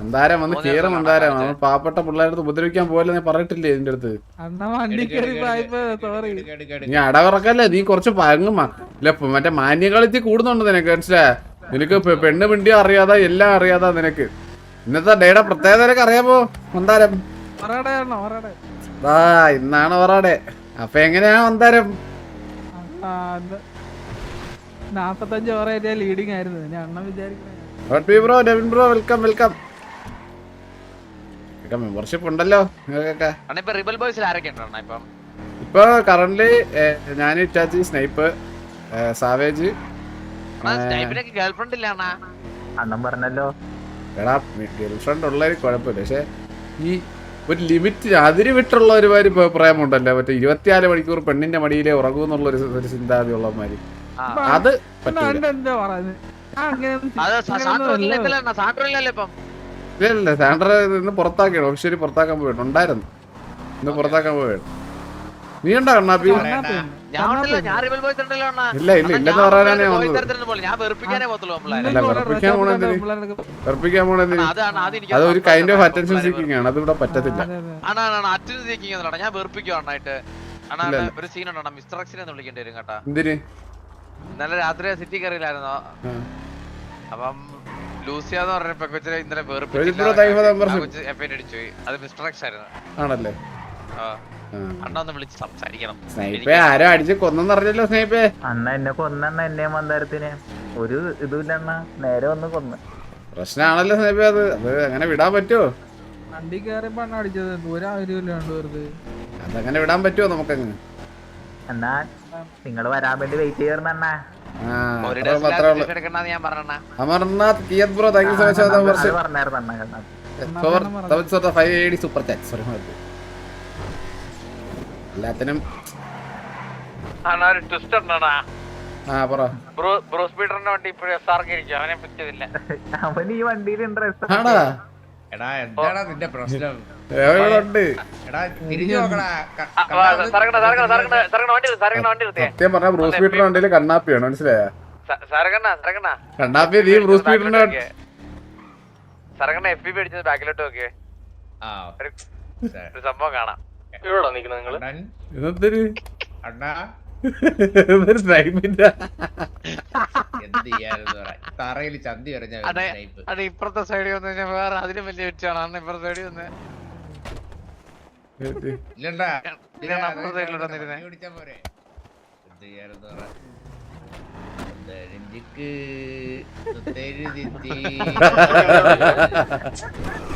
മന്ദാരം വന്ന് കീറും മന്ദാരം അവൻ പാവപ്പെട്ട പിള്ളേരടുത്ത് ഉപദ്രവിക്കാൻ പോലെ ഞാൻ പറഞ്ഞിട്ടില്ലേ ഇതിന്റെ അടുത്ത്? നീ അടവിറക്കല്ലേ? നീ കുറച്ച് പഴങ്ങും മറ്റേ മാന്യകളിത്തി കൂടുന്നുണ്ട് നിനക്ക് മനസ്സിലായ? നിനക്ക് പെണ്ണ് പിണ്ടിയോ അറിയാതാ എല്ലാം അറിയാതാ നിനക്ക്. ഇന്നത്തെ ഡേയുടെ പ്രത്യേകത നിനക്ക് അറിയാമോ? മന്ദാരം ആ ഇന്നാണ് ഒറാടെ അപ്പൊ എങ്ങനെയാ മന്ദാരം നാപ്പത്തഞ്ച് ഓവർ ലീഡിങ് ആയിരുന്നു bro Devin bro welcome welcome membership ഉണ്ടല്ലോ. നിങ്ങൾക്കൊക്കെ അണ്ണാ ഇപ്പൊ റിബൽ ബോയ്സിൽ ആരൊക്കെ ഉണ്ട് അണ്ണാ ഇപ്പം? ഇപ്പൊ കറന്റ് ഞാൻ ഇറ്റാച്ചി സ്നൈപ്പ് സാവേജ് അണ്ണാ സ്നൈപ്പിനൊക്കെ ഗേൾഫ്രണ്ട് ഇല്ല അണ്ണാ? അണ്ണൻ പറഞ്ഞല്ലോ. എടാ ഗേൾഫ്രണ്ട് ഉള്ളൊരു കുഴപ്പമില്ല. പക്ഷെ ഈ ഒരു ലിമിറ്റ് അതിരി വിട്ടുള്ള ഒരുമാതിരി പ്രേമുണ്ടല്ലോ മറ്റേ ഇരുപത്തിനാല് മണിക്കൂർ പെണ്ണിന്റെ മടിയിലെ ഉറങ്ങൂ എന്നുള്ള ഒരു ചിന്താഗതി ഉള്ളമാതിരി ആ. അത് പറ്റില്ല അത് സാൻഡ്രോ ഇല്ലല്ലോ ഇപ്പം? ഇല്ല സാൻഡർ ഇന്ന് പുറത്താക്കിയാണ് ഒഫീഷ്യലി പുറത്താക്കാൻ പോയിട്ട് ഉണ്ടായിരുന്നു. ഇന്ന് പുറത്താക്കാൻ പോയിട്ട് നീ ഉണ്ടോ കണ്ണാപ്പി ഞാൻ ഞാൻ റിബൽ ബോയ്സ് ഉണ്ടല്ലോ അണ്ണാ ഇല്ല ഇല്ല ഇല്ലെന്ന് പറയാനാണ് ഞാൻ വന്നത്. വെറുപ്പിക്കാൻ പോണെന്തിന് അതാണ് അത് ഒരു കൈൻഡ് ഓഫ് അറ്റൻഷൻ സീക്കിംഗ് ആണ്. അത് ഇവിടെ പറ്റത്തില്ല ഞാൻ വെറുപ്പിക്കും അണ്ണായിട്ട്. അണ്ണാ ഒരു സീൻ ഉണ്ട് അണ്ണാ മിസ്റ്റർ എക്സിനെ ഒന്ന് വിളിക്കേണ്ടി വരും കേട്ടാ. എന്തിന്? ഇന്നലെ രാത്രി സിറ്റി കയറിയില്ലായിരുന്നോ. അപ്പം പറഞ്ഞ പെക്കൊച്ചിനെ ഇന്നലെ അത് മിസ്റ്റർ എക്സ് ആയിരുന്നു. ആണല്ലേ? ആരോ അടിച്ച് അണ്ണ എന്നെ കൊന്നെണ്ണ എന്നെ മന്ദാരത്തിന് ഒരു ഇതുമില്ല അണ്ണ. നേരെ ഒന്ന് കൊന്ന്. പ്രശ്നമാണല്ലോ സ്നൈപ്പേ അത്. അത് അങ്ങനെ വിടാൻ പറ്റുമോ വണ്ടി കയറിയപ്പോ അണ്ണ അടിച്ചത്. അതങ്ങനെ വിടാൻ പറ്റുമോ നമുക്കങ്ങനെ? എന്നാ നിങ്ങൾ വരാൻ വേണ്ടി വെയിറ്റ് ചെയ്യണം അണ്ണ. Amarnath കിയത് bro thank you so much for Kanna four thousand for the five eighty super chat sorry എല്ലാത്തിനും ആ പറ. ബ്രൂ ബ്രൂസ് പീറ്ററിന്റെ വണ്ടി ഇപ്പോഴും എസ് ആർക്ക് ഇരിക്കും അവനെ പറ്റിയതില്ല. അവൻ ഈ വണ്ടിയിൽ എടാ എന്താടാ നിന്റെ പ്രശ്നം? സത്യം പറഞ്ഞ ബ്രൂസ് പീറ്റർ വണ്ടിയിൽ കണ്ണാപ്പിയാണ് മനസ്സിലായ? കണ്ണാപ്പി നീ ബ്രൂസ് പീറ്ററിന്റെ എഫ് ബാക്കിലോട്ട് നോക്കിയേ. ഒരു സംഭവം കാണാം. ഇവിടെ നിൽക്കുന്നത് നിങ്ങൾ? അണ്ണൻ ഇതെന്തൊരു അണ്ണാ തറയിൽ ചന്തി അതെ ഇപ്പുറത്തെ സൈഡിൽ വന്നു കഴിഞ്ഞാൽ വേറെ അതിലും വലിയ വെച്ചാണ് അന്ന് ഇപ്പുറത്തെ സൈഡിൽ വന്ന്.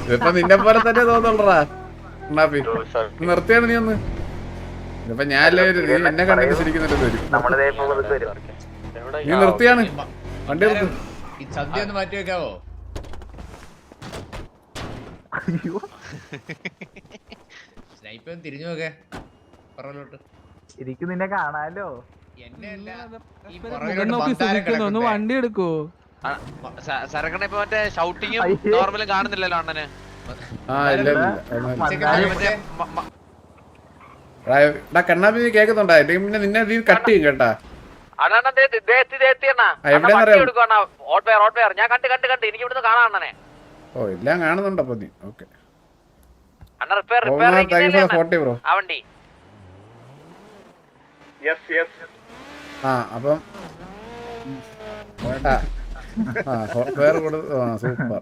ഇതിപ്പോ നിന്നെ പോലെ തന്നെ തോന്നുള്ളടാ കണ്ണാപ്പി നിർത്തിയാണ് നീ ഒന്ന്. ഇതിപ്പോ ഞാൻ എല്ലാവരും നീ എന്നെ കണ്ടിട്ട് ശരിക്കുന്നുണ്ട് വരും. നീ നിർത്തിയാണ്. വണ്ടി നിർത്ത്. ഈ ചന്തി ഒന്ന് മാറ്റി വെക്കാവോ? അയ്യോ. സ്നൈപ്പ് ഒന്ന് തിരിഞ്ഞു നോക്കേ. പുറകിലോട്ട്. എനിക്ക് നിന്നെ കാണാലോ ഒന്ന് വണ്ടി എടുക്കോ. സരക്കണ ഇപ്പൊ മറ്റേ ഷൗട്ടിങ്ങും. നോർമലും കാണുന്നില്ലല്ലോ അണ്ണന്. കണ്ണാപ്പി പിന്നെ നിന്നെ നീ കട്ട്. ചെയ്യും. ഞാൻ കണ്ട് കണ്ട് കണ്ട്. എനിക്ക് ഇവിടുന്ന് കാണാൻ അണ്ണനെ. ഓ എല്ലാം കാണുന്നുണ്ടോ പതി നീ? ഓക്കെ അണ്ണ repair repair thank you for forty bro ആ അപ്പം സൂപ്പർ.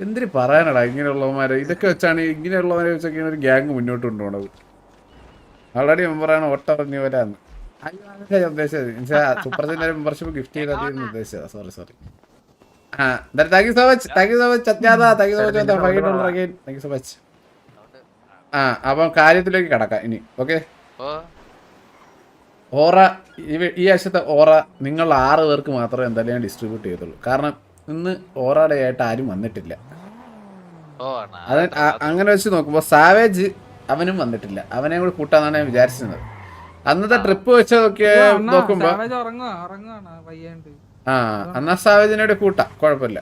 എന്തിന് പറയാനടാ ഇങ്ങനെയുള്ളവന്മാരെ? ഇതൊക്കെ വെച്ചാണ് ഇങ്ങനെയുള്ളവരെ വെച്ചൊക്കെ ഒരു ഗ്യാങ് മുന്നോട്ട് കൊണ്ടുപോണത്. ആൾറെഡി മെമ്പറാണ് ഒട്ടറിഞ്ഞവരാന്ന് ഉദ്ദേശിച്ചത്? സൂപ്പർ മെമ്പർഷിപ്പ് ഗിഫ്റ്റ് ചെയ്താൽ ഉദ്ദേശിച്ചതാ. Sorry sorry thank you so much thank you so much അത്യാദ thank you so much five dollar again thank you so much ആ അപ്പം കാര്യത്തിലേക്ക് കടക്കാം ഇനി. ഓക്കെ ഓറ ഈ- ഈ ആഴ്ചത്തെ ഓറ നിങ്ങൾ ആറ് പേർക്ക് മാത്രമേ എന്തായാലും ഞാൻ ഡിസ്ട്രിബ്യൂട്ട് ചെയ്തുള്ളൂ കാരണം ഇന്ന് ഓറയുടെ ആയിട്ട് ആരും വന്നിട്ടില്ല. അത് അങ്ങനെ വെച്ച് നോക്കുമ്പോൾ സാവേജ് അവനും വന്നിട്ടില്ല. അവനെ കൂടി കൂട്ടാന്നാണ് ഞാൻ വിചാരിച്ചിരുന്നത്. അന്നത്തെ ട്രിപ്പ് വെച്ചതൊക്കെ നോക്കുമ്പോ ഉറങ്ങുക ഉറങ്ങുകയാണ് പയ്യാണ്ട് ആ അന്നാ സാവേജിനോട് കൂട്ടാം കുഴപ്പമില്ല.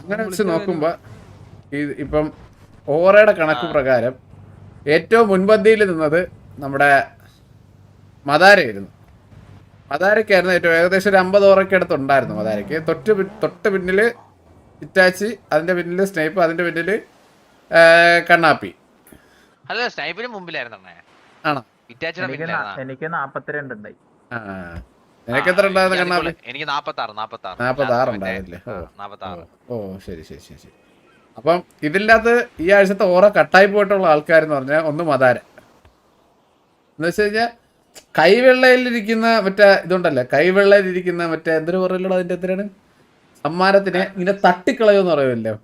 അങ്ങനെ വെച്ച് നോക്കുമ്പോ ഈ ഇപ്പം ഓറയുടെ കണക്ക് പ്രകാരം ഏറ്റവും മുൻപന്തിയിൽ നിന്നത് നമ്മുടെ മദാരയായിരുന്നു. മദാരക്കായിരുന്നു ഏറ്റവും ഏകദേശം ഒരു അമ്പത് ഓറയ്ക്ക് അടുത്തുണ്ടായിരുന്നു മദാരയ്ക്ക്. തൊട്ട് തൊട്ട് പിന്നിൽ ഇറ്റാച്ചി അതിന്റെ പിന്നിൽ സ്നേപ്പ് അതിന്റെ പിന്നിൽ കണ്ണാപ്പി. അല്ല സ്നൈപ്പിന് മുമ്പിലായിരുന്നു ആണോ? ഇറ്റാച്ചിയുടെ എനിക്ക് നാപ്പത്തിരണ്ട് ഉണ്ടായി. ആ എനിക്ക് ഓ ശരി ശരി ശരി ശരി. അപ്പം ഇതില്ലാത്ത ഈ ആഴ്ചത്തെ ഓറ കട്ടായി പോയിട്ടുള്ള ആൾക്കാർ എന്ന് പറഞ്ഞാൽ ഒന്ന് മതാര എന്ന് വെച്ച് കഴിഞ്ഞാൽ കൈവെള്ളയിലിരിക്കുന്ന മറ്റേ ഇതുണ്ടല്ലോ? കൈവെള്ളയിലിരിക്കുന്ന മറ്റേ എന്തൊരു പറയല്ലോ അതിന്റെ എത്രയാണ് സമ്മാനത്തിനെ ഇങ്ങനെ തട്ടിക്കളയോന്ന് പറയുമല്ലോ.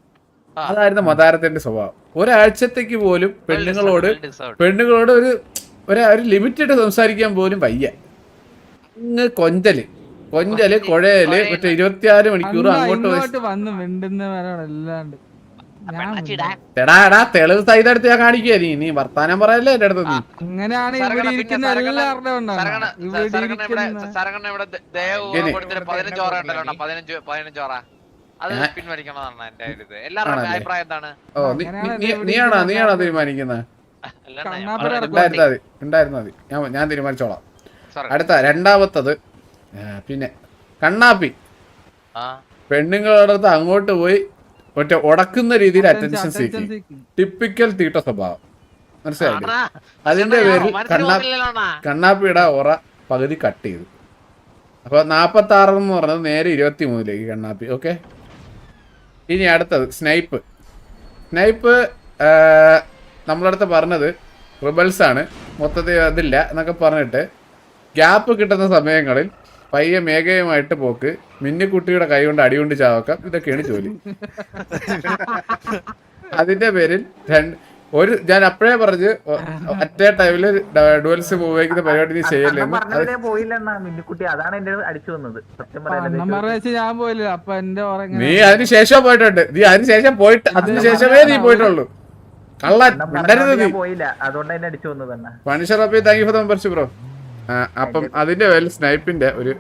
അതായിരുന്നു മതാരത്തിന്റെ സ്വഭാവം. ഒരാഴ്ചത്തേക്ക് പോലും പെണ്ണുങ്ങളോട് പെണ്ണുങ്ങളോട് ഒരു ഒരു ലിമിറ്റഡ് സംസാരിക്കാൻ പോലും വയ്യ. കൊഞ്ചൽ. കൊഞ്ചൽ കുഴയൽ മറ്റേ ഇരുപത്തിയാറ് മണിക്കൂർ അങ്ങോട്ട് പോയി തെളിവ് വന്ന് മിണ്ടുന്നവരാണ് അല്ലാണ്ട് ഞാൻ പെണ്ണാച്ചിടാ. എടാ എടാ തെളിവ് സൈതെടുത്ത് ഞാൻ കാണിക്കുക നീ. നീ വർത്താനം പറയല്ലേ എന്റെ അടുത്ത് നീ. അങ്ങനെയാണ് ഇവിടെ ഇരിക്കുന്ന സരകണ- എല്ലാവരുടെ ഇവിടെ സരകണ ഇവിടെ- ഇരിക്കുന്ന സരകണ ഇവിടെ ദ- ദയവ് ഇങ്ങനെ. കൊടുത്തിട്ട് ഓറ ഉണ്ടല്ലോ അണ്ണാ, പതിനഞ്ച് പതിനഞ്ച് ഓറ അത് ഞാൻ- പിൻവലിക്കണമെന്നാണ് എന്റെ ഒരു ഇത്. എല്ലാവരുടെ ആണല്ലേ? അഭിപ്രായം എന്താണ്? നീ നീ- നീ- നീയാണോ നീയാണോ തീരുമാനിക്കുന്നത് ഞാൻ- ഉണ്ടായിരുന്നാ മതി ഉണ്ടായിരുന്നാ മതി. ഞാൻ ഞാൻ തീരുമാനിച്ചോളാം. അടുത്ത രണ്ടാമത്തത് പിന്നെ കണ്ണാപ്പി. ആ. പെണ്ണുങ്ങളുടെ അടുത്ത് അങ്ങോട്ട് പോയി മറ്റേ ഉടക്കുന്ന രീതിയിൽ അറ്റൻഷൻ സീക്കിങ് ടിപ്പിക്കൽ തീട്ട സ്വഭാവം. മനസ്സിലായില്ലേ? അണ്ണാ, അതിന്റെ പേരിൽ കണ്ണാ കണ്ണാപ്പിയുടെ ഓറ പകുതി കട്ട് ചെയ്തു. അപ്പൊ നാപ്പത്തി ആറ് എന്ന് പറഞ്ഞത് നേരെ ഇരുപത്തി മൂന്നിലേക്ക് കണ്ണാപ്പി ഓക്കെ ഇനി അടുത്തത് സ്നൈപ്പ്. സ്നൈപ്പ് നമ്മളടുത്ത് പറഞ്ഞത് റിബൽസ് ആണ്. മൊത്തത്തിൽ അതില്ല എന്നൊക്കെ പറഞ്ഞിട്ട് ഗ്യാപ്പ് കിട്ടുന്ന സമയങ്ങളിൽ പയ്യെ മേഘയുമായിട്ട് പോക്ക് മിന്നിക്കുട്ടിയുടെ കൈ കൊണ്ട് അടികൊണ്ട് ചാവക്കാം ഇതൊക്കെയാണ് ജോലി. അതിന്റെ പേരിൽ രണ്ട് ഒരു ഞാൻ അപ്പോഴേ പറഞ്ഞു അറ്റേ ടൈമിൽ ഡുവൽസ് ഉപയോഗിക്കുന്ന പരിപാടി നീ മിന്നിക്കുട്ടി അതാണ് എന്റെ അടിച്ചു വന്നത്. ഞാൻ പോയില്ല അപ്പൊ എന്റെ ഓറ നീ അതിന് ശേഷം പോയിട്ടുണ്ട്. നീ അതിന് ശേഷം പോയിട്ട് അതിന് ശേഷമേ നീ പോയിട്ടുള്ളൂ. കള്ളൻ നീ. പോയില്ല അതുകൊണ്ട് എന്നെ അടിച്ചു വന്നത് തന്നെ പണിഷർ അപ്പൊ thank you for membership bro അപ്പം അതിന്റെ പേരിൽ സ്നൈപ്പിന്റെ ഒരു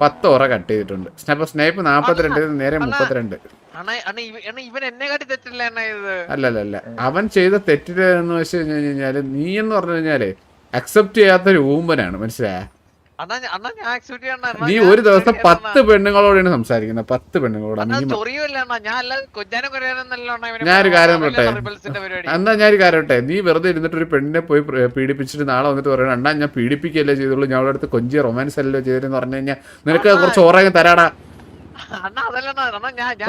പത്ത് ഓറ കട്ട് ചെയ്തിട്ടുണ്ട്. അപ്പൊ സ്നൈപ്പ് നാപ്പത്തിരണ്ട് നേരെ മുപ്പത്തിരണ്ട്. അല്ലല്ല അവൻ ചെയ്ത തെറ്റില്ല എന്ന് വെച്ച് കഴിഞ്ഞ് കഴിഞ്ഞാൽ നീ എന്ന് പറഞ്ഞു കഴിഞ്ഞാൽ അക്സെപ്റ്റ് ചെയ്യാത്തൊരു ഊമ്പനാണ് മനസ്സിലായ? നീ ഒരു ദിവസം പത്ത് പെണ്ണുങ്ങളോടാണ് സംസാരിക്കുന്നത്. പത്ത് പെണ്ണുങ്ങളോട്. ഞാനൊരു കാര്യം പറട്ടെ എന്നാ ഞാൻ ഒരു കാര്യം പറട്ടെ നീ വെറുതെ ഇരുന്നിട്ട് ഒരു പെണ്ണിനെ പോയി പീഡിപ്പിച്ചിട്ട് നാളെ വന്നിട്ട് പറയണം. അണ്ണാ ഞാൻ പീഡിപ്പിക്കുകയല്ലേ ചെയ്തുള്ളൂ. ഞാൻ അവിടെ അടുത്ത് കൊഞ്ചി റൊമാൻസ് അല്ലല്ലോ ചെയ്തെന്ന് പറഞ്ഞു കഴിഞ്ഞാൽ നിനക്ക് കുറച്ച് ഓറങ്ങ് തരാടാ.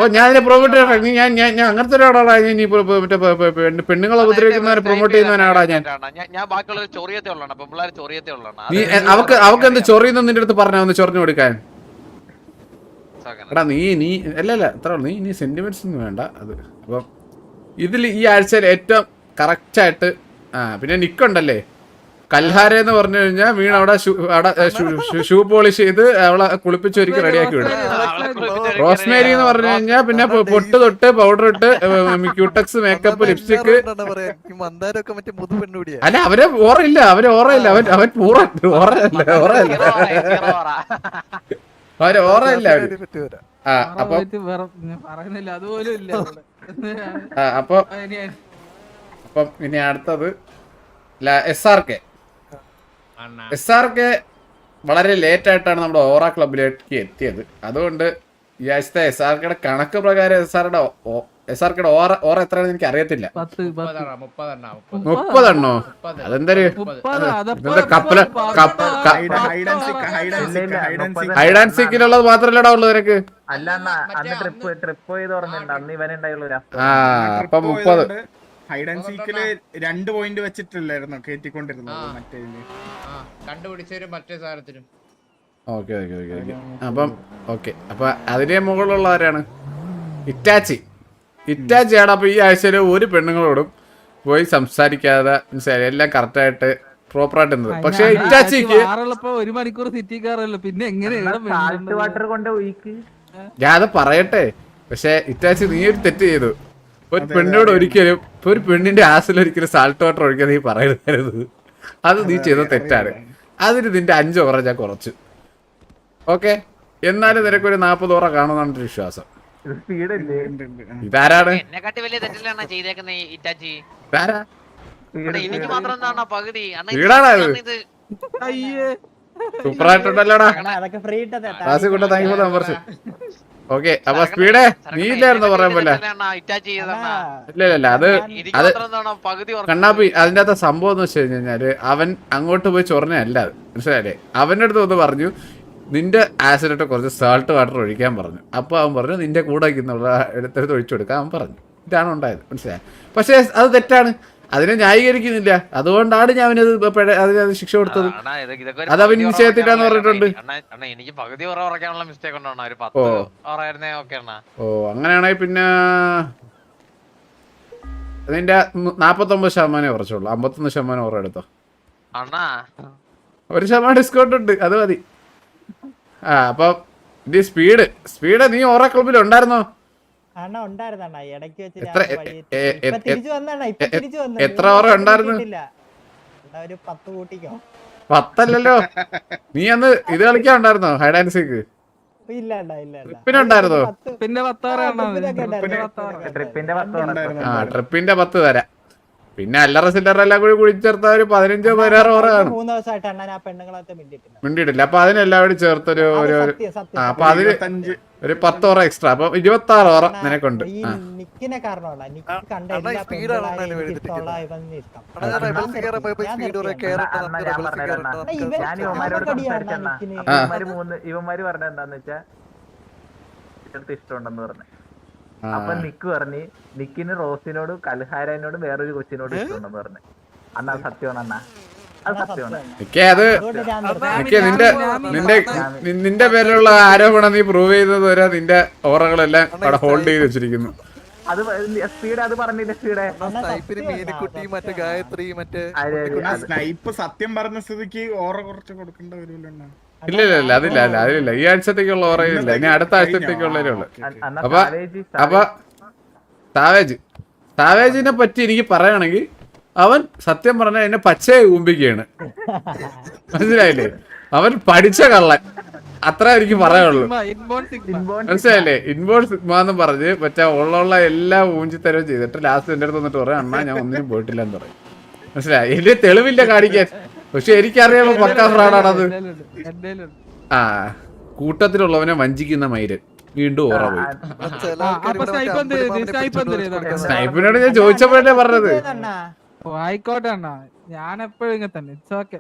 ഓ ഞാൻ അതിനെ പ്രൊമോട്ട് ചെയ്യണം ഞാൻ ഞാൻ ഞാൻ അങ്ങനത്തെ ഒരാളാണ് ഞാൻ ഈ മറ്റേ പെണ്ണുങ്ങളെ ഉപദ്രവിക്കുന്നവരെ പ്രൊമോട്ട് ചെയ്യുന്നവനാടാ ഞാൻ. നീ അവക്ക് അവക്ക് എന്ത് ചൊറിയുന്ന നിന്റെ അടുത്ത് പറഞ്ഞ ഒന്ന് ചൊറിഞ്ഞു കൊടുക്കാൻ. എടാ നീ നീ അല്ല അല്ല എത്ര നീ നീ സെന്റിമെന്റ്സ് ഒന്നും വേണ്ട. അത് അപ്പം ഇതിൽ ഈ ആഴ്ചയിൽ ഏറ്റവും കറക്റ്റായിട്ട് ആ പിന്നെ നിക്കുണ്ടല്ലേ? കൽഹാര എന്ന് പറഞ്ഞു കഴിഞ്ഞാൽ വീണ് അവിടെ ഷൂ പോളിഷ് ചെയ്ത് അവളെ കുളിപ്പിച്ച് ഒരുക്കി റെഡിയാക്കി വിടും. റോസ്മേരി എന്ന് പറഞ്ഞു കഴിഞ്ഞാൽ പിന്നെ പൊട്ട് തൊട്ട് പൗഡർ ഇട്ട് ക്യൂട്ടക്സ് മേക്കപ്പ് ലിപ്സ്റ്റിക് അല്ല അവരെ ഓറയില്ല അവർ ഓറയില്ല. അവൻ അവൻ പൂറ ഓറയല്ല ഓറയല്ല. അവർ ഓറയില്ല അവർ. ആ അപ്പം പറയുന്നില്ല. അതുപോലും ഇല്ല ഇവിടെ. ആ, അപ്പൊ ഇനി അപ്പം ഇനി അടുത്തത് S R K. S R K വളരെ ലേറ്റ് ആയിട്ടാണ് നമ്മുടെ ഓറ ക്ലബിലേക്ക് എത്തിയത്. അതുകൊണ്ട് ഈ ആഴ്ചത്തെ എസ് ആർ കെയുടെ കണക്ക് പ്രകാരം എസ് ആറുടെ എസ് ആർ കെയുടെ ഓറ ഓറ എത്രയാണെന്ന് എനിക്ക് അറിയത്തില്ല. മുപ്പതെണ്ണ മുപ്പതെണ്ണ മുപ്പത്. മുപ്പതെണ്ണോ? മുപ്പത്. അതെന്തൊരു മുപ്പത്. അതപ്പോ കപ്പ ക- ഇല്ല, ഇല്ല, മുപ്പത് ഹൈഡ് മാത്രല്ലടാ ഉള്ളു നിനക്ക്? അല്ല അണ്ണ അന്ന് ട്രിപ്പ് ട്രിപ്പ് ചെയ്ത് പറഞ്ഞിട്ടുണ്ട് അന്ന് ഇവനുണ്ടായുള്ള ഒരു ആ അപ്പൊ മുപ്പത്. ഹൈഡ് ആൻഡ് സീക്കിൽ രണ്ട് പോയിന്റ് വെച്ചിട്ടില്ലായിരുന്നു കയറ്റിക്കൊണ്ടിരുന്നത്. മറ്റേ ആ കണ്ടുപിടിച്ചവരും മറ്റേ സാധനത്തിനും. Okay okay okay okay. അപ്പം ഓക്കെ. അപ്പൊ അതിന്റെ മുകളിലുള്ള ആരാണ്? ഇറ്റാച്ചി. ഇറ്റാച്ചിയാണ് അപ്പൊ ഈ ആഴ്ചയിലെ ഒരു പെണ്ണുങ്ങളോടും പോയി സംസാരിക്കാതെ എല്ലാം കറക്റ്റായിട്ട് പ്രോപ്പറായിട്ട് നിന്നത്. പക്ഷെ ഇറ്റാച്ചിക്ക് ഒരു മണിക്കൂർ സിറ്റി കാറല്ലോ? പിന്നെ എങ്ങനെ ഞാൻ അത് പറയട്ടെ. പക്ഷെ ഇറ്റാച്ചി നീ ഒരു തെറ്റ് ചെയ്തു. ഒരു പെണ്ണിനോട് ഒരിക്കലും ഇപ്പൊ ഒരു പെണ്ണിന്റെ ആസിൽ ഒരിക്കലും സാൾട്ട് വാട്ടർ ഒഴിക്കാൻ നീ പറയരുത്. അത് നീ ചെയ്ത തെറ്റാണ്. അതിന് നിന്റെ അഞ്ച് ഓറ ഞാൻ കുറച്ചു. ഓക്കെ? എന്നാലും നിനക്കൊരു നാപ്പത് ഓറ കാണുമെന്നാണ് വിശ്വാസം. ഇതാരാണ്? സൂപ്പറായിട്ടുണ്ടല്ലോടാ. ക്ലാസ്സിൽ കൊണ്ട് താങ്ക് ഫോർ മെമ്പർഷിപ്പ് ഓക്കെ അപ്പൊ സ്പീഡ്. നീ ഇല്ലായിരുന്നോ പറയാൻ പോലെ? ഇല്ല ഇല്ല അത് അത് എന്താണ് പകുതി ഉറക്കം. കണ്ണാപ്പി അതിന്റെ അകത്ത് സംഭവം എന്ന് വെച്ച് കഴിഞ്ഞാൽ അവൻ അങ്ങോട്ട് പോയി ചൊറഞ്ഞല്ല അത് മനസ്സിലായില്ലേ? അവന്റെ അടുത്ത് വന്ന് പറഞ്ഞു നിന്റെ ആസിഡിട്ട് കുറച്ച് സാൾട്ട് വാട്ടർ ഒഴിക്കാൻ പറഞ്ഞു. അപ്പൊ അവൻ പറഞ്ഞു നിന്റെ കൂടെ നിന്നുള്ള എടുത്തെടുത്ത് ഒഴിച്ചു കൊടുക്കാൻ അവൻ പറഞ്ഞു. ഇതാണ് ഉണ്ടായത് മനസ്സിലായത് പക്ഷേ അത് തെറ്റാണ്. അതിനെ ന്യായീകരിക്കുന്നില്ല. അതുകൊണ്ടാണ് ഞാൻ അവനത് പിഴ- അതിന് ശിക്ഷ കൊടുത്തത്. അത് അവൻ ഉറക്കാനുള്ള പറഞ്ഞിട്ടുണ്ട്. എനിക്ക് പകുതി ഉറ ഉറക്കാനുള്ള മിസ്റ്റേക്ക് ഓ. അങ്ങനെയാണെങ്കിൽ പിന്നെ അതിന്റെ നാപ്പത്തൊമ്പത് ശതമാനം കുറച്ചുള്ളൂ. അമ്പത്തൊന്ന് ശതമാനം ഓറ എടുത്തോ. ഒരു ശതമാനം ഡിസ്കൗണ്ട് ഉണ്ട്. അത് മതി. ആ അപ്പൊ സ്പീഡ് സ്പീഡ് നീ ഓറ ക്ലബിൽ ഉണ്ടായിരുന്നോ? അണ്ണ ഉണ്ടായിരുന്നു അണ്ണ ഇടയ്ക്ക് വെച്ച് എത്ര- തിരിച്ചു വന്നണ്ണ ഇപ്പൊ തിരിച്ചു വന്നു. ഓവർ ഉണ്ടായിരുന്നു? പത്തല്ലോ ഒരു പത്ത് കൂട്ടിക്കോ? പത്തല്ലല്ലോ. നീ അന്ന് ഇത് കളിക്കാൻ ഉണ്ടായിരുന്നോ? ഹൈഡ് ആൻഡ് സീക്ക് ട്രിപ്പിന് ഉണ്ടായിരുന്നോ? ട്രിപ്പിന്റെ പത്ത് തരാം പിന്നെ അല്ലറ സില്ലറ എല്ലാം കൂടി കുഴിച്ചേർത്ത ഒരു പതിനഞ്ചോ പതിനാറോ ഓവറാണ്. മൂന്ന് ദിവസമായിട്ട് അണ്ണൻ ആ മിണ്ടിട്ടില്ല മിണ്ടിയിട്ടില്ല. അപ്പൊ അതിനെല്ലാം കൂടി ചേർത്തൊരു ഒരു ഒരു- സത്യം സത്യം. ആ. അപ്പൊ അതിന് ഒരു പത്ത് ഓവർ എക്സ്ട്രാ. അപ്പൊ ഇരുപത്തി ആറ് ഓറ നിനക്കുണ്ട്. ഈ ആ. നിക്കിനെ കാരണമല്ല. നിക്ക് കണ്ട അണ്ണാ, എല്ലാ speed ആണ് പെൺപിള്ളേരെയും എനിക്ക് ഇഷ്ടമുള്ള ഇവനെ ഇഷ്ടം. അണ്ണാ, ഞാൻ പോയപ്പോ speed അണ്ണാ, നമുക്ക് അണ്ണാ, നമുക്ക് ഇവന്മാരോട് സംസാരിച്ചെന്നാ നിക്കിന്. ഇവന്മാര് മൂന്ന് ഇവന്മാര് പറഞ്ഞ എന്താന്ന് വെച്ചാ ഇഷ്ടമുണ്ടെന്ന് പറഞ്ഞു. അപ്പൊ നിക്ക് പറഞ്ഞ് നിക്കിന് റോസിനോടും കൽഹാരനോടും വേറൊരു കൊച്ചിനോട് ഇഷ്ടമുണ്ടെന്ന് പറഞ്ഞു. അണ്ണാ അത് സത്യമാണ് അണ്ണാ. അത് സത്യമാണ് നിക്കേ അത് നിക്കേ നിന്റെ നിന്റെ നിന്റെ പേരിലുള്ള ആരോപണം നീ പ്രൂവ് ചെയ്തത് വരെ നിന്റെ ഓറകളെല്ലാം അവിടെ ഹോൾഡ് ചെയ്ത് വെച്ചിരിക്കുന്നു. അത് സ്പീഡ് അത് പറഞ്ഞില്ല മറ്റേ ഗായത്രി മറ്റേ സ്നൈപ്പ് സത്യം പറഞ്ഞ സ്ഥിതിക്ക് ഓറ കുറച്ച് കൊടുക്കേണ്ട വരുമല്ലോ ഇല്ല ഇല്ല ഇല്ല അതില്ല അല്ല അതിലില്ല ഈ ആഴ്ചത്തേക്കുള്ള ഓറയില്ല ഇനി അടുത്ത ആഴ്ചത്തേക്കുള്ളതേ ഉള്ളു. അപ്പൊ അപ്പൊ താവേജ് താവേജിനെ പറ്റി എനിക്ക് പറയുകയാണെങ്കിൽ അവൻ സത്യം പറഞ്ഞ എന്നെ പച്ചയെ ഊമ്പിക്കുകയാണ്. മനസ്സിലായില്ലേ? അവൻ പഠിച്ച കള്ളൻ. അത്ര എനിക്ക് പറയാനുള്ളൂ. inborn മനസ്സിലായില്ലേ? ഇൻബോൾ സിഗ്മ എന്ന് പറഞ്ഞ് മറ്റേ ഉള്ള എല്ലാം ഊഞ്ചിത്തരവും ചെയ്തിട്ട് ലാസ്റ്റ് എന്റെ അടുത്ത് വന്നിട്ട് പറയാം അണ്ണാ ഞാൻ ഒന്നിനും പോയിട്ടില്ല എന്ന് പറയും. മനസ്സിലായി? എന്റെ തെളിവില്ല കാണിക്കാൻ. പക്ഷെ എനിക്കറിയാമോ പക്കാ ഫ്രോഡാണത്. ആ കൂട്ടത്തിലുള്ളവനെ വഞ്ചിക്കുന്ന മൈര് വീണ്ടും ഓറ പോയി. സ്നൈപ്പിനോട് ഞാൻ ചോദിച്ചപ്പോഴല്ലേ പറഞ്ഞത് അണ്ണാ. ഓ, ആയിക്കോട്ടെ അണ്ണാ ഞാൻ എപ്പോഴും ഇങ്ങനെ തന്നെ ഇറ്റ്സ് ഓക്കെ.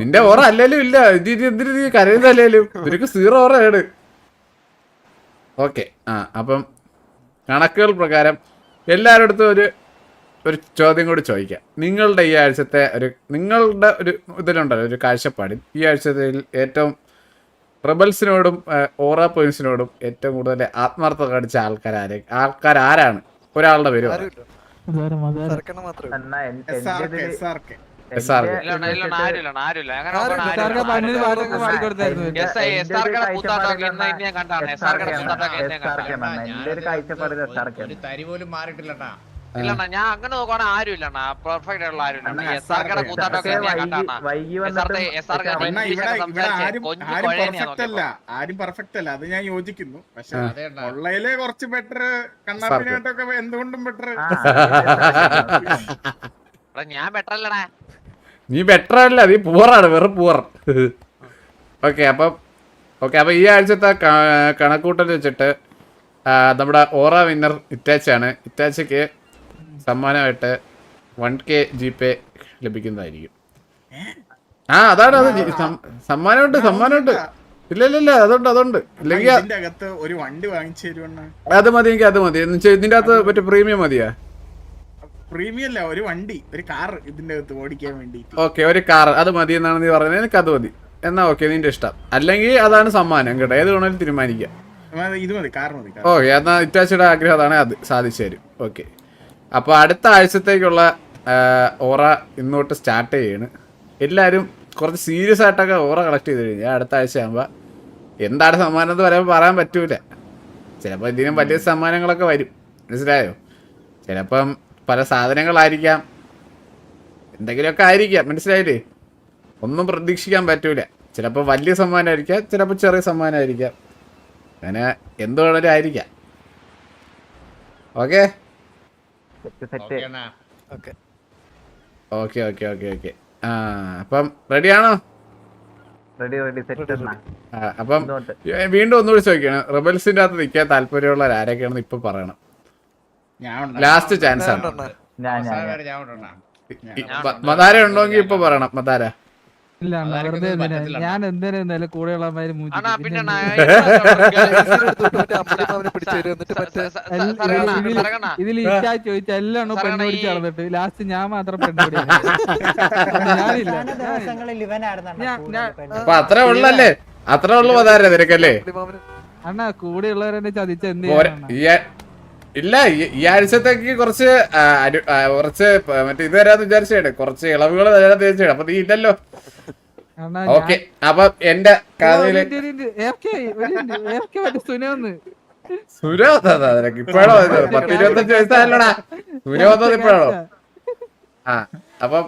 നിന്റെ ഓറ അല്ലേലും ഇല്ല ഇത് ഇത് എന്തിനു നീ കരയുന്നല്ലേലും നിനക്ക് സീറോ ഓറയാണ് ഓക്കെ ആ അപ്പം കണക്കുകൾ പ്രകാരം എല്ലാവരുടെ അടുത്തും ഒരു ഒരു ചോദ്യം കൂടി ചോദിക്കാം. നിങ്ങളുടെ ഈ ആഴ്ചത്തെ ഒരു നിങ്ങളുടെ ഒരു ഇതിലുണ്ടല്ലോ ഒരു കാഴ്ചപ്പാടിൽ. ഈ ആഴ്ചത്തിൽ ഏറ്റവും റബൽസിനോടും ഓറ പോയിന്റ്സിനോടും ഏറ്റവും കൂടുതൽ ആത്മാർത്ഥത കാണിച്ച ആൾക്കാരെ ആൾക്കാർ ആരാണ്? ഒരാളുടെ പേര് എന്റെ ഒരു കാഴ്ചപ്പാടിൽ ഒരു തരി പോലും മാറിയിട്ടില്ലട്ടാ. ഇല്ല അണ്ണാ, ഞാൻ അങ്ങനെ നോക്കുവാണെങ്കിൽ ആരും അണ്ണാ പെർഫെക്റ്റ് ആയിട്ടുള്ള ആരും ഇല്ലണ്ണ എസ് ആർ കെയുടെ SRK ഞാൻ കണ്ടാണ് എസ് ആർ വന്നിട്ട് എസ് ആർ കെ അണ്ണാ ഇവിടെ ഇവിടെ ആരും ആരും പെർഫെക്റ്റ് അല്ല. ആരും പെർഫെക്റ്റ് അല്ല. അത് ഞാൻ യോജിക്കുന്നു. പക്ഷെ അതെ അണ്ണാ. ഉള്ളതിലെ കുറച്ച് ബെറ്റർ കണ്ണാപ്പിനായിട്ടൊക്കെ എന്തുകൊണ്ടും ബെറ്റർ എടാ, ഞാൻ ബെറ്റർ അല്ലടാ. നീ ബെറ്റർ അല്ല. നീ പൂറാണ് വെറും പൂർ ഓക്കെ അപ്പം ഓക്കെ അപ്പം ഈ ആഴ്ചത്തെ കണക്കൂട്ടൽ വെച്ചിട്ട് നമ്മുടെ ഓറ വിന്നർ ഇറ്റാച്ചാണ് ഇറ്റാച്ചയ്ക്ക് സമ്മാനമായിട്ട് വൺ കെ ജി പേ ലഭിക്കുന്നതായിരിക്കും. ആ അതാണ് അത്. സമ്മാനമുണ്ട് സമ്മാനമുണ്ട്. ഇല്ല ഇല്ല ഇല്ല അതുണ്ട് അതുണ്ട്. ഇല്ലെങ്കിൽ ഒരു വണ്ടി വാങ്ങിച്ചു അത് മതി എനിക്ക് അത് മതി. എന്ന് വെച്ചാൽ ഇതിന്റെ അകത്ത് മറ്റേ പ്രീമിയം മതിയാ? പ്രീമിയം അല്ല ഒരു വണ്ടി ഒരു കാർ ഇതിന്റെ അകത്ത് ഓടിക്കാൻ വേണ്ടി ഓക്കെ ഒരു കാർ അത് മതി എന്നാണ് നീ പറയുന്നത് എനിക്ക് അത് മതി. എന്നാ ഓക്കെ നിന്റെ ഇഷ്ടം. അല്ലെങ്കിൽ അതാണ് സമ്മാനം കേട്ടോ. ഏത് വേണമെങ്കിലും തീരുമാനിക്കാം. ഇത് മതി കാർ മതി. ഓക്കെ എന്നാ ഇറ്റാച്ചിയുടെ ആഗ്രഹം അതാണ് അത് സാധിച്ചു തരും. ഓക്കെ അപ്പോൾ അടുത്ത ആഴ്ചത്തേക്കുള്ള ഓറ ഇന്നോട്ട് സ്റ്റാർട്ട് ചെയ്യാണ്. എല്ലാവരും കുറച്ച് സീരിയസ് ആയിട്ടൊക്കെ ഓറ കളക്ട് ചെയ്ത് കഴിഞ്ഞാൽ അടുത്ത ആഴ്ച ആകുമ്പോൾ എന്താണ് സമ്മാനം എന്ന് പറയുമ്പോൾ പറയാൻ പറ്റൂല. ചിലപ്പോൾ ഇതിനും വലിയ സമ്മാനങ്ങളൊക്കെ വരും. മനസ്സിലായോ? ചിലപ്പം പല സാധനങ്ങളായിരിക്കാം. എന്തെങ്കിലുമൊക്കെ ആയിരിക്കാം. മനസ്സിലായില്ലേ? ഒന്നും പ്രതീക്ഷിക്കാൻ പറ്റൂല. ചിലപ്പോൾ വലിയ സമ്മാനമായിരിക്കാം ചിലപ്പോൾ ചെറിയ സമ്മാനമായിരിക്കാം. അങ്ങനെ എന്ത് വേണേലും ആയിരിക്കാം. Okay? Okay. Okay okay okay ആ അപ്പം റെഡിയാണോ റെഡി റെഡി സെറ്റ് അപ്പം വീണ്ടും ഒന്നുകൂടി ചോദിക്കണം. റിബൽസിന്റെ അകത്ത് നിൽക്കാൻ താല്പര്യമുള്ള ആരൊക്കെയാണെന്ന് ഇപ്പൊ പറയണം. ഞാൻ ഉണ്ട്. ലാസ്റ്റ് ചാൻസ് ആണ്. മതാര ഉണ്ടോങ്കിൽ ഇപ്പൊ പറയണം മദാര ഇല്ല അണ്ണാ വെറുതെ എന്തിനാ? ഞാൻ എന്തിനാ കൂടെയുള്ളമാര് അണ്ണാ പിന്നെ അണ്ണാ, സരകണ്ണാ, സരകണ്ണാ. ഇതിൽ ഇറ്റാ ചോദിച്ച എല്ലാം സാറേ, പെണ്ണ് പിടിച്ച് ഈ- നടന്നിട്ട് ലാസ്റ്റ് ഞാൻ മാത്രം പെണ്ണ് പിടിച്ചു ഞാനില്ല. അവസാന ദിവസങ്ങളിൽ ഇവനായിരുന്നു അണ്ണാ ഞാൻ- കൂടുതൽ ഞാൻ- പെണ്ണ്. അപ്പൊ അത്ര ഉള്ളല്ലേ? അത്ര ഉള്ളു നിനക്കല്ലേ? അണ്ണാ കൂടെയുള്ളവരെന്നെ ചതിച്ച എന്ത് ഈ ഇല്ല ഈ- ആഴ്ചത്തേക്ക് കുറച്ച് കുറച്ച് മറ്റേ ഇത് തരാന്ന് വിചാരിച്ചാണ് കുറച്ച് ഇളവുകൾ തരാന്ന് വിചാരിച്ചാണ് അപ്പൊ നീ ഇല്ലല്ലോ. ഓക്കെ അപ്പൊ എന്റെ കഥയിൽ നിനക്ക് ഇപ്പോഴോ പത്ത് ഇരുപത്തഞ്ച് വയസ്സായല്ലോടാ. സുരോ ഇപ്പോഴാണോ? ആ അപ്പം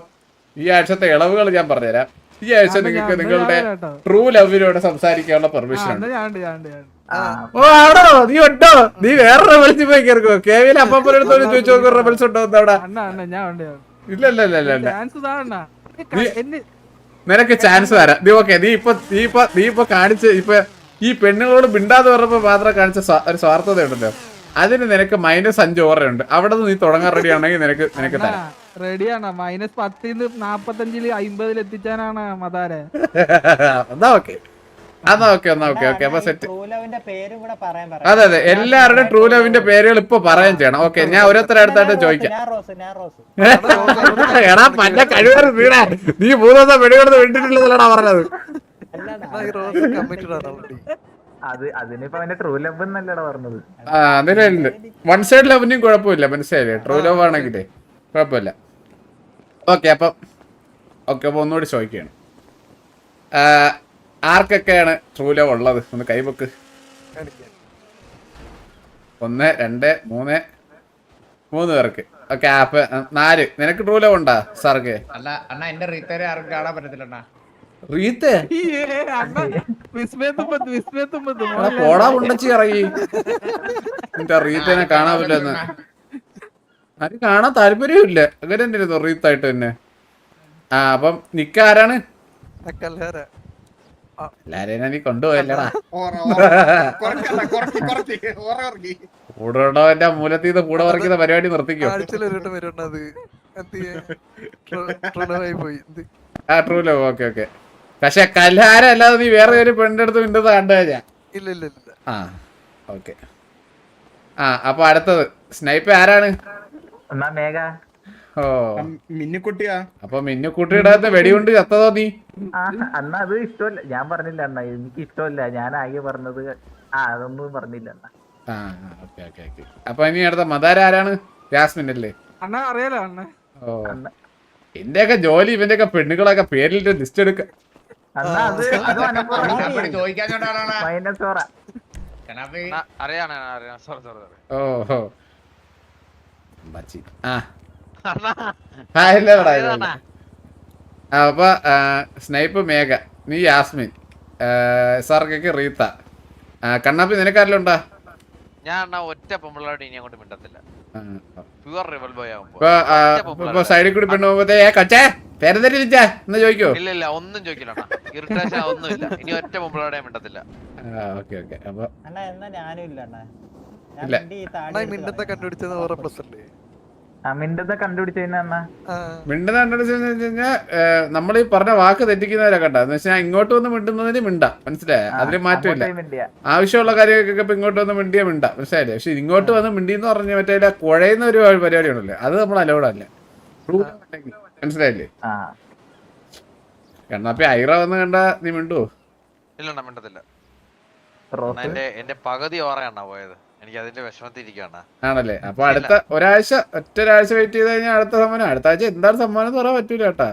ഈ ആഴ്ചത്തെ ഇളവുകൾ ഞാൻ പറഞ്ഞുതരാം. ഈ ആഴ്ച നിങ്ങൾക്ക് നിങ്ങളുടെ ട്രൂ ലവിനോട് സംസാരിക്കാനുള്ള പെർമിഷൻ ഓ ആണോ നീ ഉണ്ടോ? നീ വേറെ റബൽസ് പോയി കേൾക്കോ കേവിയിൽ അപ്പൂരടുത്ത് ചോദിച്ചു നോക്കൂ റബൽസ് ഉണ്ടോ. അവിടെ അണ്ണ അണ്ണ ഞാൻ ഉണ്ട് ഇല്ല ഇല്ല ഇല്ല ഇല്ല നിനക്ക് ചാൻസ് തരാം. നീ ഓക്കെ നീ ഇപ്പൊ നീ ഇപ്പൊ നീ ഇപ്പൊ കാണിച്ച് ഇപ്പൊ ഈ പെണ്ണുങ്ങളോട് മിണ്ടാതെ പറഞ്ഞപ്പോ മാത്രം കാണിച്ച ഒരു സ്വാർത്ഥത ഉണ്ടല്ലോ അതിന് നിനക്ക് മൈനസ് അഞ്ച് ഓവറുണ്ട് അവിടെ നിന്ന് നീ തുടങ്ങാൻ റെഡി ആണെങ്കിൽ നിനക്ക് നിനക്ക് തരാം. റെഡിയാണ് മൈനസ് പത്തിന്ന് നാപ്പത്തഞ്ചിൽ അമ്പതിൽ എത്തിച്ചാനാണ് മതാരെ എന്നാ ഓക്കെ അതാ ഓക്കെ എന്നാ ഓക്കെ ഓക്കെ അപ്പൊ സെറ്റ്. അതെ അതെ. എല്ലാവരുടെയും ട്രൂ ലവിന്റെ പേരുകൾ ഇപ്പൊ പറയാൻ ചെയ്യണം. ഓക്കെ ഞാൻ ഓരോരുത്തരുടെ അടുത്തായിട്ട് ചോദിക്കാം. ഞാൻ റോസ് ഞാൻ റോസ്. എടാ പല്ല കഴിവേറി വീടാ നീ മൂന്ന് ദിവസം വെടികൊടുത്ത് വിട്ടിട്ടില്ലല്ലോടാ പറഞ്ഞത്? അത് അതിനിപ്പോ ട്രൂ ലവ് എന്നല്ലടാ പറഞ്ഞത്. ആ അതിലുണ്ട് വൺ സൈഡ് ലവിനും കുഴപ്പമില്ല മനസ്സിലായില്ലേ? ട്രൂ ലവ് ആണെങ്കിലേ കുഴപ്പമില്ല. ഓക്കെ അപ്പം ഓക്കെ അപ്പൊ ഒന്നുകൂടി ചോദിക്കുകയാണ്. ആ, ആർക്കൊക്കെയാണ് ട്രൂ ലവ് ഉള്ളത്? ഒന്ന് കൈവക്ക് ഒന്ന് രണ്ട് മൂന്ന് മൂന്ന് പേർക്ക്. ഓക്കെ ആപ്പ് നാല്. നിനക്ക് ട്രൂ ലവ് ഉണ്ടാ സാർക്ക്? അല്ല അണ്ണാ എന്റെ റീത്തേരെ ആർക്കും കാണാൻ പറ്റത്തില്ല അണ്ണാ? റീത്ത്. പോടാ ഉണ്ടച്ചി ഇറങ്ങി. നിന്റെ റീത്തേനെ കാണാൻ പറ്റില്ലെന്ന് ആരും കാണാൻ താല്പര്യമില്ല അങ്ങനെ എന്തിരുന്നു റീത്തായിട്ട് തന്നെ. ആ അപ്പം നിക്ക ആരാണ്? എല്ലാരെയും നീ കൊണ്ടുപോയല്ലടാ. കൂടെ മൂലത്തിൽ നിന്ന് കൂടെ പറിക്കുന്ന പരിപാടി നിർത്തിക്കോ. ആ ട്രൂ ലവ് ഓക്കെ ഓക്കെ. പക്ഷെ കല്ഹാര അല്ലാതെ നീ വേറെ ഒരു പെണ്ണിന്റെ അടുത്ത് മിണ്ടത് കണ്ടു ഞാൻ. ഇല്ല ഇല്ല ഇല്ല. ആ ഓക്കെ. ആ അപ്പൊ അടുത്തത്. സ്നൈപ്പ് ആരാണ്? ഓ. മിന്നുക്കുട്ടിയാ. അപ്പൊ മിന്നുക്കുട്ടിയുടെ അകത്ത് വെടികൊണ്ട് ചത്തതോ നീ? ആ അണ്ണ അത് ഇഷ്ടമല്ല. ഞാൻ പറഞ്ഞില്ല അണ്ണ എനിക്ക് ഇഷ്ടമല്ല. ഞാൻ ആകെ പറഞ്ഞത് ആ അതൊന്നും പറഞ്ഞില്ല അണ്ണ ആ ഓക്കെ ഓക്കെ ഓക്കെ. അപ്പൊ ഇനി അടുത്ത മതാര ആരാണ്? ജാസ്മിൻ അല്ലേ? അണ്ണ അറിയാലോ അണ്ണ. ഓ. എന്റെയൊക്കെ ജോലി ഇവന്റെയൊക്കെ പെണ്ണുകളൊക്കെ പേരിലിട്ട് ലിസ്റ്റ് എടുക്ക അപ്പൊ ആ, സ്നൈപ്പ് മേഘ നീ യാസ്മിൻ സാർക്കൊക്കെ റീത്ത. കണ്ണാപ്പി നിനക്കാരെല്ലാം ഉണ്ടാ? ഞാൻ അണ്ണാ ഒറ്റ പൊമ്പിളോട് ഇനി അങ്ങോട്ട് മിണ്ടത്തില്ല. പ്യുവർ റിവൽ ബോയ് സൈഡിൽ കൂടി പെണ്ണു പോകുമ്പോ ഏ കൊച്ചേ പേര് തെറ്റിച്ചാ എന്ന് ചോദിക്കോ. ഇല്ല ഇല്ല ഒന്നും ചോദിക്കില്ല അണ്ണാ ഇറിറ്റേഷൻ ഒന്നുമില്ല. ഇനി ഒറ്റ പൊമ്പിളോടെ മിണ്ടത്തില്ല. Okay okay. അപ്പൊ അണ്ണാ എന്നാ ഞാനും ഇല്ല അണ്ണാ. ഞാൻ ഇല്ല. മിണ്ടി ഈ. കണ്ടുപിടിച്ചത് ഓറ പ്ലസ് അല്ലേ മിണ്ടുന്ന നമ്മൾ പറഞ്ഞ വാക്ക് തെറ്റിക്കുന്നവരെ കണ്ട. എന്ന് വെച്ചാൽ ഇങ്ങോട്ട് വന്ന് മിണ്ടുന്നതിന് മിണ്ട. മനസ്സിലായ? അതിന് മാറ്റമില്ല. ആവശ്യമുള്ള കാര്യങ്ങൾക്കൊക്കെ ഇപ്പൊ ഇങ്ങോട്ട് വന്ന് മിണ്ടിയ മിണ്ട. മനസ്സിലായില്ലേ? പക്ഷെ ഇങ്ങോട്ട് വന്ന് മിണ്ടി എന്ന് പറഞ്ഞ മറ്റേ കുഴയുന്ന ഒരു പരിപാടി ഉണ്ടല്ലേ അത് നമ്മൾ അലൗഡ് അല്ല. Rule ഉണ്ടെങ്കിൽ. മനസ്സിലായില്ലേ? ആ. കാരണം അപ്പൊ ഐറ വന്ന് കണ്ട നീ മിണ്ടോ? ഇല്ല മിണ്ടത്തില്ല. എന്റെ എന്റെ പകുതി ഓറയാണ പോയത്. എനിക്ക് അതിന്റെ വിഷമത്തിരിക്കുകയാണ് ആണല്ലേ? അപ്പൊ അടുത്ത ഒരാഴ്ച ഒറ്റ ഒരാഴ്ച വെയിറ്റ് ചെയ്ത് കഴിഞ്ഞാൽ അടുത്ത സമ്മാനം. അടുത്ത ആഴ്ച എന്താണ് സമ്മാനം എന്ന് പറയാൻ പറ്റൂല കേട്ടാ.